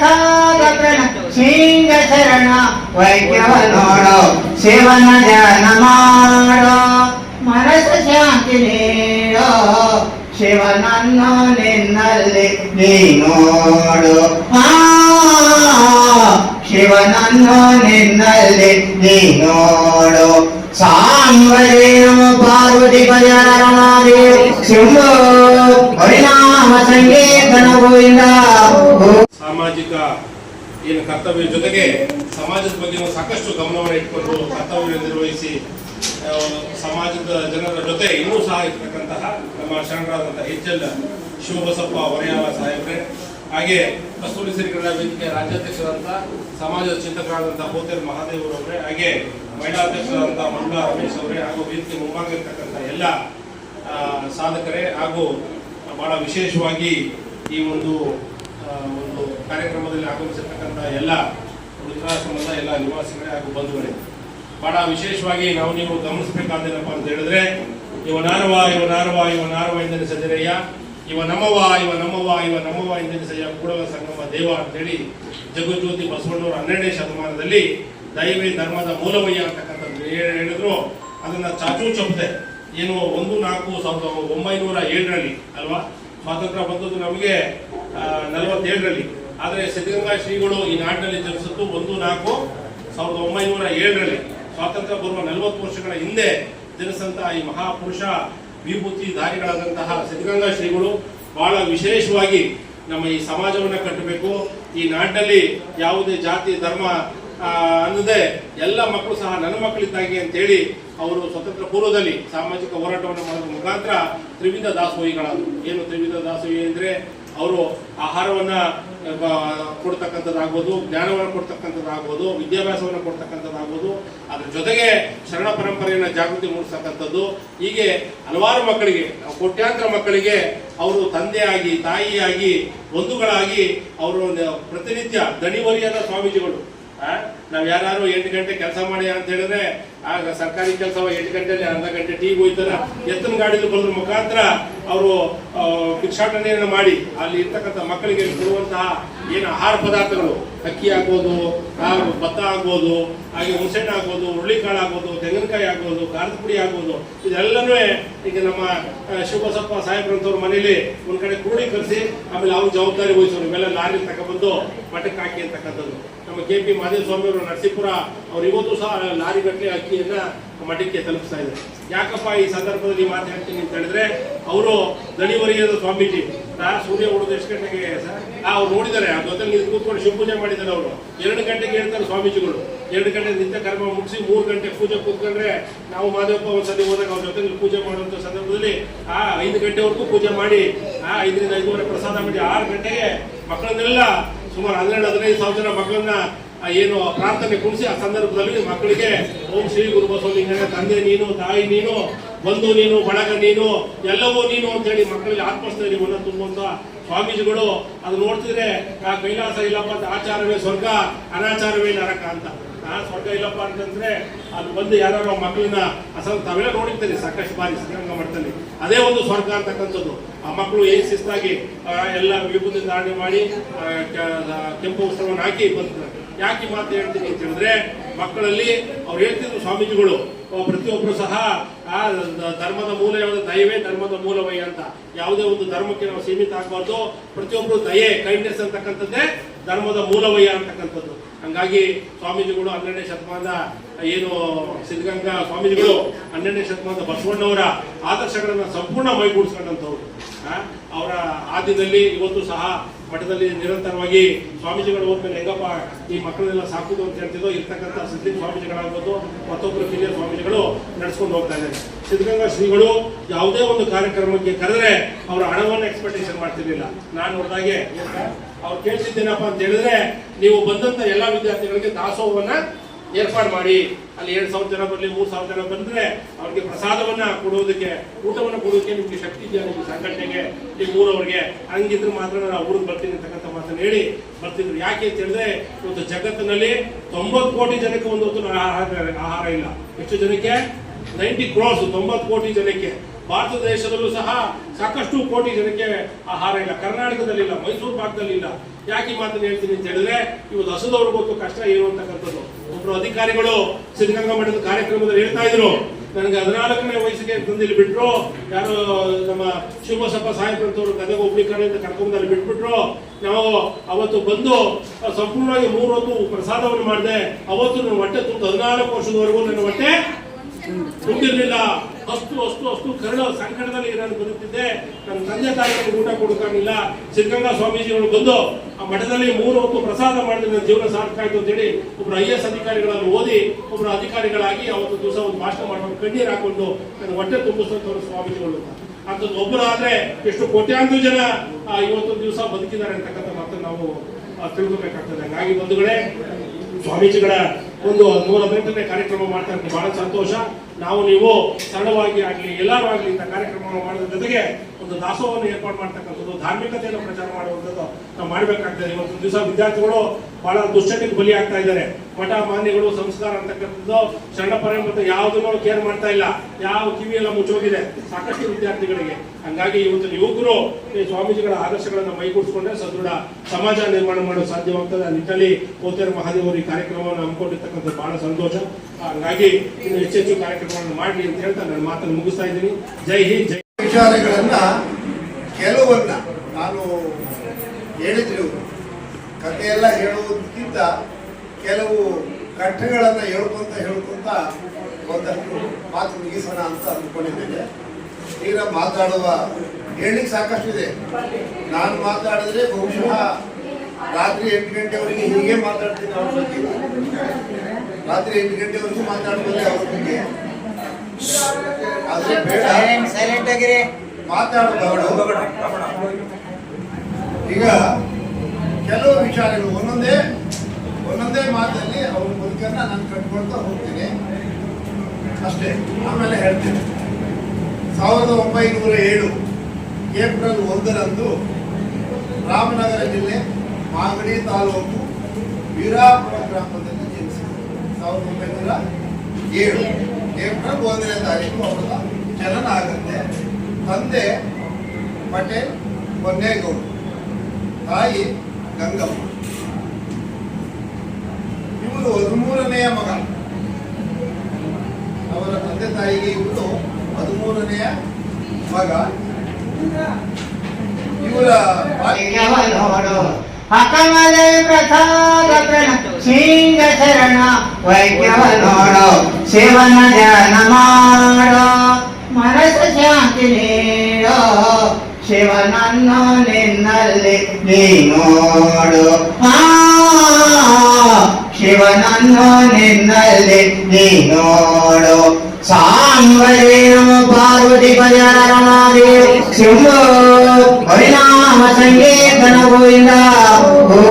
ಸಾಧಕನ ಸಿಂಗ ಶರಣ ವೈದ್ಯವ ನೋಡು ಶಿವನ ಧ್ಯಾನ ಮಾಡೋ ಮನಸ್ಸು ಶಾಂತಿ ನೀಡೋ ಶಿವನನ್ನು ನಿನ್ನಲ್ಲಿ ನೀ ನೋಡು ಆ ಶಿವನನ್ನು ನಿನ್ನಲ್ಲಿ ನೀ ನೋಡು ಸಾಂಬರೇ ನಮ ಪಾರ್ವತಿ ಪಜರಮಾದೇವಿ ಶಿವ ಹರಿನಾಮ ಸಂಗೀತನ ಗೋವಿಂದ ಸಾಮಾಜಿಕ, ಏನು ಕರ್ತವ್ಯ ಜೊತೆಗೆ ಸಮಾಜದ ಬಗ್ಗೆ ಸಾಕಷ್ಟು ಗಮನವನ್ನು ಇಟ್ಕೊಂಡು ಕರ್ತವ್ಯ ನಿರ್ವಹಿಸಿ ಸಮಾಜದ ಜನರ ಜೊತೆ ಇನ್ನೂ ಸಹ ಇರ್ತಕ್ಕಂತಹ ನಮ್ಮ ಶರಣರಾದಂತಹ ಎಚ್ ಎಲ್ ಶಿವಬಸಪ್ಪ ಒರೆಯಾಲ ಸಾಹೇಬ್ರೆ, ಹಾಗೆ ಕಸ್ತೂರಿ ಸಿರಿಕರಣ ವೇದಿಕೆ ರಾಜ್ಯಾಧ್ಯಕ್ಷರಾದಂತಹ ಸಮಾಜದ ಚಿಂತಕರಾದಂತಹ ಹೋತೇರ್ ಮಹಾದೇವರವರೇ, ಹಾಗೆ ಮಹಿಳಾ ಅಧ್ಯಕ್ಷರಾದಂತಹ ಮಂಡಾ ರಮೇಶ್ ಅವರೇ, ಹಾಗೂ ವೇದಿಕೆ ಮುಂಭಾಗಿರ್ತಕ್ಕಂಥ ಎಲ್ಲ ಸಾಧಕರೇ, ಹಾಗೂ ಬಹಳ ವಿಶೇಷವಾಗಿ ಈ ಒಂದು ಕಾರ್ಯಕ್ರಮದಲ್ಲಿ ಆಗಮಿಸಿರ್ತಕ್ಕಂಥ ಎಲ್ಲ ವೃದ್ಧಾಶ್ರಮದ ಎಲ್ಲ ನಿವಾಸಿಗಳೇ ಹಾಗೂ ಬಂಧುಗಳೇ, ಬಹಳ ವಿಶೇಷವಾಗಿ ನಾವು ನೀವು ಗಮನಿಸಬೇಕಾದೇನಪ್ಪ ಅಂತ ಹೇಳಿದ್ರೆ, ಇವ ನಾರವ ಇವ ನಾರವ ಇವ ನಾರವ ಎಂದರೆ ಸಜರಯ್ಯ ಇವ ನಮ್ಮವ ಇವ ನಮ್ಮವ ಇವ ನಮ್ಮವ ಎಂದೆನಿಸಯ್ಯ ಕೂಡಲ ಸಂಗಮ ದೇವ ಅಂತೇಳಿ ಜಗಜ್ಯೋತಿ ಬಸವಣ್ಣವರು ಹನ್ನೆರಡನೇ ಶತಮಾನದಲ್ಲಿ ದೈವಿ ಧರ್ಮದ ಮೂಲವಯ್ಯ ಅಂತಕ್ಕಂಥದ್ದು ಏನು ಹೇಳಿದ್ರು. ಅದನ್ನ ಚಾಚು ಚಪ್ಪದೆ ಏನು ಒಂದು ನಾಲ್ಕು ಸಾವಿರದ ಒಂಬೈನೂರ ಏಳರಲ್ಲಿ ಅಲ್ವಾ? ಸ್ವಾತಂತ್ರ್ಯ ಬಂದದ್ದು ನಮಗೆ ನಲವತ್ತೇಳರಲ್ಲಿ. ಆದರೆ ಸಿದ್ಧಗಂಗಾ ಶ್ರೀಗಳು ಈ ನಾಡಿನಲ್ಲಿ ಜನಿಸಿದ್ದು ಒಂದು ನಾಲ್ಕು ಸಾವಿರದ ಒಂಬೈನೂರ ಏಳರಲ್ಲಿ. ಸ್ವಾತಂತ್ರ್ಯ ಪೂರ್ವ ನಲವತ್ತು ವರ್ಷಗಳ ಹಿಂದೆ ಜನಿಸಿದಂತಹ ಈ ಮಹಾಪುರುಷ ವಿಭೂತಿ ದಾರಿಗಳಾದಂತಹ ಸಿದ್ಧಗಂಗಾ ಶ್ರೀಗಳು ಬಹಳ ವಿಶೇಷವಾಗಿ ನಮ್ಮ ಈ ಸಮಾಜವನ್ನು ಕಟ್ಟಬೇಕು. ಈ ನಾಡಿನಲ್ಲಿ ಯಾವುದೇ ಜಾತಿ, ಧರ್ಮ ಅನ್ನದೆ ಎಲ್ಲ ಮಕ್ಕಳು ಸಹ ನನ್ನ ಮಕ್ಕಳಿದ್ದಾಗೆ ಅಂತೇಳಿ ಅವರು ಸ್ವತಂತ್ರ ಪೂರ್ವದಲ್ಲಿ ಸಾಮಾಜಿಕ ಹೋರಾಟವನ್ನು ಮಾಡುವ ಮುಖಾಂತರ ತ್ರಿವಿಧ ದಾಸೋಹಿಗಳಾದರು. ಏನು ತ್ರಿವಿಧ ದಾಸೋಹಿ ಅಂದರೆ? ಅವರು ಆಹಾರವನ್ನ ಕೊಡ್ತಕ್ಕಂಥದ್ದಾಗ್ಬೋದು, ಜ್ಞಾನವನ್ನು ಕೊಡ್ತಕ್ಕಂಥದ್ದಾಗ್ಬೋದು, ವಿದ್ಯಾಭ್ಯಾಸವನ್ನು ಕೊಡ್ತಕ್ಕಂಥದ್ದಾಗ್ಬೋದು, ಅದ್ರ ಜೊತೆಗೆ ಶರಣ ಪರಂಪರೆಯನ್ನು ಜಾಗೃತಿ ಮೂಡಿಸ್ತಕ್ಕಂಥದ್ದು. ಹೀಗೆ ಹಲವಾರು ಮಕ್ಕಳಿಗೆ ಕೋಟ್ಯಾಂತರ ಮಕ್ಕಳಿಗೆ ಅವರು ತಂದೆಯಾಗಿ, ತಾಯಿಯಾಗಿ, ಬಂಧುಗಳಾಗಿ ಅವರು ಪ್ರತಿನಿತ್ಯ ದಣಿವರಿಯಾದ ಸ್ವಾಮೀಜಿಗಳು. ನಾವು ನಾವ್ ಯಾರು ಎಂಟು ಗಂಟೆ ಕೆಲಸ ಮಾಡಿ ಅಂತ ಹೇಳಿದ್ರೆ, ಆಗ ಸರ್ಕಾರಿ ಕೆಲಸ ಎಂಟು ಗಂಟೆಯಲ್ಲಿ ಅರ್ಧ ಗಂಟೆ ಟೀ ಹೋಯ್ತಾರ ಎತ್ತಿನ ಗಾಡಿಲಿ ಬಂದ್ರ ಮುಖಾಂತರ ಅವರು ಭಿಕ್ಷಾಟನೆಯನ್ನು ಮಾಡಿ ಅಲ್ಲಿ ಇರ್ತಕ್ಕಂಥ ಮಕ್ಕಳಿಗೆ ಕೊಡುವಂತಹ ಏನು ಆಹಾರ ಪದಾರ್ಥಗಳು ಅಕ್ಕಿ ಆಗ್ಬೋದು ಭತ್ತ ಆಗ್ಬೋದು, ಹಾಗೆ ಹುಣಸೆಣ್ಣು ಆಗ್ಬೋದು, ಹುರುಳಿಕಾಳು ಆಗ್ಬೋದು, ತೆಂಗಿನಕಾಯಿ ಆಗ್ಬೋದು, ಖಾರದ ಪುಡಿ ಆಗ್ಬೋದು, ಇದೆಲ್ಲನೂ ಈಗ ನಮ್ಮ ಶಿವಬಸಪ್ಪ ಸಾಹೇಬ್ರಂಥವ್ರ ಮನೇಲಿ ಒಂದ್ ಕಡೆ ಕ್ರೋಢೀಕರಿಸಿ ಆಮೇಲೆ ಅವ್ರ ಜವಾಬ್ದಾರಿ ವಹಿಸೋರು. ಇವೆಲ್ಲ ಲಾರಿ ತಗೊಂಡ್ಬಂದು ಮಠಕ್ಕೆ ಹಾಕಿ ಅಂತಕ್ಕಂಥದ್ದು. ನಮ್ಮ ಕೆ ಪಿ ಮಾದೇಸ್ವಾಮಿ ಅವರು ನರಸೀಪುರ, ಅವ್ರು ಇವತ್ತು ಸಹ ಲಾರಿ ಗಟ್ಟಲೆ ಅಕ್ಕಿಯನ್ನ ಮಠಕ್ಕೆ ತಲುಪಿಸ್ತಾ ಇದ್ದಾರೆ. ಯಾಕಪ್ಪ ಈ ಸಂದರ್ಭದಲ್ಲಿ ಮಾತು ಹೇಳ್ತೀನಿ ಅಂತ ಹೇಳಿದ್ರೆ, ಅವರು ದಣಿವರಿಯದ ಸ್ವಾಮೀಜಿ ಆ ಸೂರ್ಯ ಉಳಿದ ಎಷ್ಟು ಗಂಟೆಗೆ ಸರ್ ಅವ್ರು ನೋಡಿದ್ದಾರೆ, ಆ ಜೊತೆಲಿ ನಿಂತು ಕೂತ್ಕೊಂಡು ಶಿವಪೂಜೆ ಮಾಡಿದ್ದಾರೆ ಅವರು. ಎರಡು ಗಂಟೆಗೆ ಹೇಳ್ತಾರೆ ಸ್ವಾಮೀಜಿಗಳು. ಎರಡು ಗಂಟೆ ನಿತ್ಯ ಕರ್ಮ ಮುಗಿಸಿ ಮೂರು ಗಂಟೆ ಪೂಜೆ ಕೂತ್ಕೊಂಡ್ರೆ ನಾವು ಮಾದೇವಪ್ಪ ಒಂದ್ಸತಿ ಹೋದಾಗ ಅವ್ರ ಜೊತೆಲಿ ಪೂಜೆ ಮಾಡುವಂಥ ಸಂದರ್ಭದಲ್ಲಿ, ಆ, ಐದು ಗಂಟೆವರೆಗೂ ಪೂಜೆ ಮಾಡಿ, ಆ, ಐದರಿಂದ ಐದೂವರೆ ಪ್ರಸಾದ ಮಾಡಿ ಆರು ಗಂಟೆಗೆ ಮಕ್ಕಳನ್ನೆಲ್ಲ ಸುಮಾರು ಹನ್ನೆರಡು, ಹದಿನೈದು ಸಾವಿರ ಜನ ಮಕ್ಕಳನ್ನ ಏನು ಪ್ರಾರ್ಥನೆ ಕೂಡಿಸಿ ಆ ಸಂದರ್ಭದಲ್ಲಿ ಮಕ್ಕಳಿಗೆ ಓಂ ಶ್ರೀ ಗುರು ಬಸವಲಿಂಗನ, ತಂದೆ ನೀನು, ತಾಯಿ ನೀನು, ಬಂಧು ನೀನು, ಬಳಗ ನೀನು, ಎಲ್ಲವೂ ನೀನು ಅಂತೇಳಿ ಮಕ್ಕಳಿಗೆ ಆತ್ಮಸ್ಥೈರ್ಯವನ್ನು ತುಂಬುವಂತ ಸ್ವಾಮೀಜಿಗಳು. ಅದು ನೋಡ್ತಿದ್ರೆ ಆ ಕೈಲಾಸ ಇಲ್ಲಪ್ಪ ಆಚಾರವೇ ಸ್ವರ್ಗ, ಅನಾಚಾರವೇ ನರಕ ಅಂತ. ಆ ಸ್ವರ್ಗ ಇಲ್ಲಪ್ಪ ಅಂತಂದ್ರೆ ಅದು ಬಂದು ಯಾರು ಮಕ್ಕಳನ್ನ ಅಸಲ್ ತಾವೆಲ್ಲ ನೋಡಿರ್ತೀರಿ, ಸಾಕಷ್ಟು ಬಾರಿ ಸಿದ್ಧಗಂಗಾ ಮಠದಲ್ಲಿ. ಅದೇ ಒಂದು ಸ್ವರ್ಗ ಅಂತಕ್ಕಂಥದ್ದು. ಆ ಮಕ್ಕಳು ಏನ್ ಶಿಸ್ತಾಗಿ ಎಲ್ಲ ವಿಭೂತಿ ಧಾರಣೆ ಮಾಡಿ ಕೆಂಪು ವಸ್ತ್ರವನ್ನು ಹಾಕಿ ಬಂದಿದ್ದಾರೆ ಯಾಕೆ ಮಾತು ಹೇಳ್ತೀನಿ ಅಂತ ಹೇಳಿದ್ರೆ, ಮಕ್ಕಳಲ್ಲಿ ಅವ್ರು ಹೇಳ್ತಿದ್ರು ಸ್ವಾಮೀಜಿಗಳು ಪ್ರತಿಯೊಬ್ಬರು ಸಹ, ಆ ಧರ್ಮದ ಮೂಲ ಯಾವುದು ದಯವೇ ಧರ್ಮದ ಮೂಲವೇ ಅಂತ. ಯಾವುದೇ ಒಂದು ಧರ್ಮಕ್ಕೆ ನಾವು ಸೀಮಿತ ಆಗಬಾರ್ದು. ಪ್ರತಿಯೊಬ್ಬರು ದಯೆ ಕೈಂಡ್ನೆಸ್ ಅಂತಕ್ಕಂಥದ್ದೇ ಧರ್ಮದ ಮೂಲವಯ್ಯ ಅಂತಕ್ಕಂಥದ್ದು. ಹಂಗಾಗಿ ಸ್ವಾಮೀಜಿಗಳು ಹನ್ನೆರಡನೇ ಶತಮಾನದ ಏನು ಸಿದ್ಧಗಂಗಾ ಸ್ವಾಮೀಜಿಗಳು ಹನ್ನೆರಡನೇ ಶತಮಾನದ ಬಸವಣ್ಣವರ ಆದರ್ಶಗಳನ್ನು ಸಂಪೂರ್ಣ ಮೈಗೂಡಿಸ್ಕೊಂಡಂಥವ್ರು. ಅವರ ಆದ್ಯದಲ್ಲಿ ಇವತ್ತು ಸಹ ಮಠದಲ್ಲಿ ನಿರಂತರವಾಗಿ ಸ್ವಾಮೀಜಿಗಳು ಹೋದ್ಮೇಲೆ ಹೆಂಗಪ್ಪ ಈ ಮಕ್ಕಳನ್ನೆಲ್ಲ ಸಾಕುದು ಅಂತ ಹೇಳ್ತಿದ್ದೋ, ಇರ್ತಕ್ಕಂಥ ಸಿದ್ಧಿ ಸ್ವಾಮೀಜಿಗಳಾಗ್ಬೋದು ಮತ್ತೊಬ್ಬರು ಹಿರಿಯ ಸ್ವಾಮೀಜಿಗಳು ನಡೆಸ್ಕೊಂಡು ಹೋಗ್ತಾ ಇದ್ದಾರೆ. ಸಿದ್ಧಗಂಗಾ ಶ್ರೀಗಳು ಯಾವುದೇ ಒಂದು ಕಾರ್ಯಕ್ರಮಕ್ಕೆ ಕರೆದ್ರೆ ಅವರ ಹಣವನ್ನು ಎಕ್ಸ್ಪೆಕ್ಟೇಷನ್ ಮಾಡ್ತಿರ್ಲಿಲ್ಲ. ನಾನು ನೋಡಿದಾಗೆ ಅವ್ರು ಕೇಳ್ತಿದ್ದೇನಪ್ಪ ಅಂತ ಹೇಳಿದ್ರೆ ನೀವು ಬಂದಂತ ಎಲ್ಲಾ ವಿದ್ಯಾರ್ಥಿಗಳಿಗೆ ದಾಸೋಹವನ್ನ ಏರ್ಪಾಡು ಮಾಡಿ. ಅಲ್ಲಿ ಎರಡ್ ಸಾವಿರ ಜನ ಬರಲಿ, ಮೂರ್ ಸಾವಿರ ಜನ ಬಂದ್ರೆ ಅವ್ರಿಗೆ ಪ್ರಸಾದವನ್ನ ಕೊಡೋದಕ್ಕೆ ಊಟವನ್ನ ಕೊಡೋದಕ್ಕೆ ನಿಮ್ಗೆ ಶಕ್ತಿ ಇದೆಯಾ ನಿಮ್ಗೆ ಸಂಘಟನೆಗೆ? ನಿಮ್ಮ ಊರವ್ರಿಗೆ ಹಂಗಿದ್ರೆ ಮಾತ್ರ ನಾನು ಊರಿಗೆ ಬರ್ತೀನಿ ಅಂತಕ್ಕಂಥ ಮಾತನ್ನ ಹೇಳಿ ಬರ್ತಿದ್ರು. ಯಾಕೆ ಅಂತ ಹೇಳಿದ್ರೆ ಇವತ್ತು ಜಗತ್ತಿನಲ್ಲಿ ತೊಂಬತ್ತು ಕೋಟಿ ಜನಕ್ಕೆ ಒಂದು ಆಹಾರ ಆಹಾರ ಇಲ್ಲ. ಎಷ್ಟು ಜನಕ್ಕೆ? ನೈಂಟಿ ಕ್ರೋಸ್ ತೊಂಬತ್ತು ಕೋಟಿ ಜನಕ್ಕೆ. ಭಾರತ ದೇಶದಲ್ಲೂ ಸಹ ಸಾಕಷ್ಟು ಕೋಟಿ ಜನಕ್ಕೆ ಆಹಾರ ಇಲ್ಲ. ಕರ್ನಾಟಕದಲ್ಲಿ ಇಲ್ಲ, ಮೈಸೂರು ಭಾಗದಲ್ಲಿ ಇಲ್ಲ. ಯಾಕೆ ಮಾತನ್ನು ಹೇಳ್ತೀನಿ ಅಂತ ಹೇಳಿದ್ರೆ, ಇವತ್ತು ಹಸದವ್ರಿಗೆ ಗೊತ್ತು ಕಷ್ಟ ಏನು ಅಂತಕ್ಕಂಥದ್ದು. ಒಬ್ಬರು ಅಧಿಕಾರಿಗಳು ಸಿದ್ಧಗಂಗಾ ಮಠದ ಕಾರ್ಯಕ್ರಮದಲ್ಲಿ ಹೇಳ್ತಾ ಇದ್ರು, ನನಗೆ ಹದಿನಾಲ್ಕನೇ ವಯಸ್ಸಿಗೆ ತಂದಿಲ್ಲಿ ಬಿಟ್ರು, ಯಾರು ನಮ್ಮ ಶಿವಬಸಪ್ಪ ಸಾಹೇಬ್ರಂತವ್ರು ಗದಗ ಕರ್ಕೊಂಡು ಅಲ್ಲಿ ಬಿಟ್ಬಿಟ್ರು, ನಾವು ಅವತ್ತು ಬಂದು ಸಂಪೂರ್ಣವಾಗಿ ಮೂರು ಹೊತ್ತು ಪ್ರಸಾದವನ್ನು ಮಾಡಿದೆ. ಅವತ್ತು ನನ್ನ ಹೊಟ್ಟೆ ತುಂಬ ಹದಿನಾಲ್ಕು ವರ್ಷದವರೆಗೂ ನನ್ನ ಹೊಟ್ಟೆ ತುಂಬಿರ್ಲಿಲ್ಲ. ಅಷ್ಟು ಅಷ್ಟು ಅಷ್ಟು ಕರುಣ ಸಂಕಟದಲ್ಲಿ ನಾನು ಬರುತ್ತಿದ್ದೆ, ನನ್ನ ತಂದೆ ತಾಯಿಗಳಿಗೆ ಊಟ ಕೊಡಕ್ಕಾಗಿಲ್ಲ ಸಿದ್ಧಗಂಗಾ ಸ್ವಾಮೀಜಿಗಳು ಬಂದು ಆ ಮಠದಲ್ಲಿ ಮೂರು ಹೊತ್ತು ಪ್ರಸಾದ ಮಾಡಿದ ನನ್ನ ಜೀವನ ಸಾರ್ಥಕ ಆಯ್ತು ಅಂತೇಳಿ ಒಬ್ರು ಐ ಎಸ್ ಅಧಿಕಾರಿಗಳನ್ನು ಓದಿ, ಒಬ್ರು ಅಧಿಕಾರಿಗಳಾಗಿ ಅವತ್ತು ದಿವಸ ಒಂದು ಭಾಷಣ ಮಾಡುವಾಗ ಕಣ್ಣೀರು ಹಾಕೊಂಡು ನನ್ನ ಹೊಟ್ಟೆ ತುಂಬಿಸ್ತಂತವ್ರು ಸ್ವಾಮೀಜಿಗಳು. ಅಂತ ಅಂಥದ್ದು ಒಬ್ಬರು ಆದ್ರೆ ಎಷ್ಟು ಕೋಟ್ಯಾಂತರ ಜನ ಇವತ್ತು ಇವತ್ತೊಂದು ದಿವಸ ಬದುಕಿದ್ದಾರೆ ಅಂತಕ್ಕಂಥ ಮಾತನ್ನು ನಾವು ತಿಳ್ಕೊಬೇಕಾಗ್ತದೆ. ಹಾಗಾಗಿ ಬಂಧುಗಳೇ, ಸ್ವಾಮೀಜಿಗಳ ಒಂದು ನೂರ ಹದಿನೆಂಟನೇ ಕಾರ್ಯಕ್ರಮ ಮಾಡ್ತಾ ಇರೋದು ಬಹಳ ಸಂತೋಷ. ನಾವು ನೀವು ಸರಳವಾಗಿ ಆಗಲಿ, ಎಲ್ಲರೂ ಆಗಲಿ ಇಂಥ ಕಾರ್ಯಕ್ರಮವನ್ನು ಮಾಡೋದ್ರ ಜೊತೆಗೆ ಒಂದು ದಾಸೋಹವನ್ನು ಏರ್ಪಾಡು ಮಾಡ್ತಕ್ಕಂಥದ್ದು, ಧಾರ್ಮಿಕತೆಯನ್ನು ಪ್ರಚಾರ ಮಾಡುವಂಥದ್ದು ನಾವು ಮಾಡಬೇಕಾಗ್ತದೆ. ಇವತ್ತು ದಿವಸ ವಿದ್ಯಾರ್ಥಿಗಳು ಬಹಳ ದುಶ್ಚಟಕ್ಕೆ ಬಲಿ ಆಗ್ತಾ ಇದ್ದಾರೆ. ಮಠ ಮಾನ್ಯಗಳು ಸಂಸ್ಕಾರ ಅಂತಕ್ಕಂಥದ್ದು ಶರಣ ಪರಂಪರೆ ಯಾವುದನ್ನು ಕೇರ್ ಮಾಡ್ತಾ ಇಲ್ಲ. ಯಾವ ಕಿವಿ ಎಲ್ಲ ಮುಚ್ಚೋಗಿದೆ. ಸಾಕಷ್ಟು ವಿದ್ಯಾರ್ಥಿಗಳಿಗೆ. ಹಂಗಾಗಿ ಇವತ್ತು ಯುವಕರು ಈ ಸ್ವಾಮೀಜಿಗಳ ಆದರ್ಶಗಳನ್ನು ಮೈಗೂಡಿಸ್ಕೊಂಡ್ರೆ ಸದೃಢ ಸಮಾಜ ನಿರ್ಮಾಣ ಮಾಡಲು ಸಾಧ್ಯವಾಗ್ತದೆ. ಆ ನಿಟ್ಟಿನಲ್ಲಿ ಕೋತೇರ ಮಹಾದೇವರು ಈ ಕಾರ್ಯಕ್ರಮವನ್ನು ಹಮ್ಮಿಕೊಂಡಿರ್ತಕ್ಕಂಥದ್ದು ಬಹಳ ಸಂತೋಷ. ಹಾಗಾಗಿ ಇನ್ನು ಹೆಚ್ಚೆಚ್ಚು ಕಾರ್ಯಕ್ರಮಗಳನ್ನು ಮಾಡಲಿ ಅಂತ ಹೇಳ್ತಾ ನನ್ನ ಮಾತನ್ನು ಮುಗಿಸ್ತಾ ಇದ್ದೀನಿ. ಜೈ ಹಿಂದ್, ಜೈ ವಿಚಾರಗಳನ್ನ ಕೆಲವನ್ನ ನಾನು ಹೇಳಿದ್ರು. ಕಥೆಯೆಲ್ಲ ಹೇಳುವುದಕ್ಕಿಂತ ಕೆಲವು ಕಟ್ಟೆಗಳನ್ನು ಹೇಳ್ಕೊಂತ ಹೇಳ್ಕೊಂತ ಒಂದಷ್ಟು ಮಾತು ಮುಗಿಸೋಣ ಅಂತ ಅಂದ್ಕೊಂಡಿದ್ದೇನೆ. ಈಗ ಮಾತಾಡುವ ಹೇಳಲಿಕ್ಕೆ ಸಾಕಷ್ಟಿದೆ. ನಾನು ಮಾತಾಡಿದ್ರೆ ಬಹುಶಃ ರಾತ್ರಿ ಎಂಟು ಗಂಟೆವರೆಗೆ ಹೀಗೆ ಮಾತಾಡ್ತೀನಿ ಅವ್ರ ಬಗ್ಗೆ. ರಾತ್ರಿ ಎಂಟು ಗಂಟೆವರೆಗೂ ಮಾತಾಡ್ಬೋದು ಅವ್ರ ಬಗ್ಗೆ. ಆದ್ರೆ ಬೇಡ. ಈಗ ಕೆಲವು ವಿಚಾರಗಳು. ಒಂದೊಂದೇ ಒಂದೊಂದೇ ಮಾತಲ್ಲಿ ಅವ್ರ ಬದುಕನ್ನ ನಾನು ಕಟ್ಕೊಳ್ತಾ ಹೋಗ್ತೀನಿ. ಅಷ್ಟೇ. ಆಮೇಲೆ ಹೇಳ್ತೀನಿ. ಸಾವಿರದ ಒಂಬೈನೂರ ಏಳು, ಏಪ್ರಿಲ್ ಒಂದರಂದು ರಾಮನಗರ ಜಿಲ್ಲೆ ಮಾಗಡಿ ತಾಲೂಕು ವೀರಾಪುರ ಗ್ರಾಮದಲ್ಲಿ ಜನಿಸಿದರು ಸಾವಿರದ ಒಂಬೈನೂರ ಏಳು. ಏಪ್ರಿಲ್ ಒಂದನೇ ತಾರೀಕು ಅವರ ಜನನ ಆಗುತ್ತೆ. ತಂದೆ ಪಟೇಲ್ ಹೊನ್ನೇಗೌಡ ತಾಯಿ ಗಂಗಮ್ಮ. ಇವರು ಹದಿಮೂರನೆಯ ಮಗ. ಅವರ ತಂದೆ ತಾಯಿಗೆ ಇವರು ಹದಿಮೂರನೆಯ ಮಗ. ಇವರ ಅಕಮಲೆ ಪ್ರಸಾದ ಪ್ರಣ ಸಿಂಗ ಶರಣ. ವೈದ್ಯವ ನೋಡೋ? ಶಿವನ ಧ್ಯಾನ ಮಾಡೋ. ಮನಸ್ಸು ಶಾಂತಿ ನೀಡು. ಶಿವನನ್ನು ನಿನ್ನಲ್ಲಿ ನೀ ನೋಡು ಆ ಶಿವನನ್ನು ನಿನ್ನಲ್ಲಿ ನೀ ನೋಡು ಸಾಂಬರೇ ನಮ ಪಾರ್ವತಿ ಪಜರಮಾದೇವಿ ಶಿವ ಹರಿನಾಮ ಸಂಕೀರ್ತನ ಗೋವಿಂದ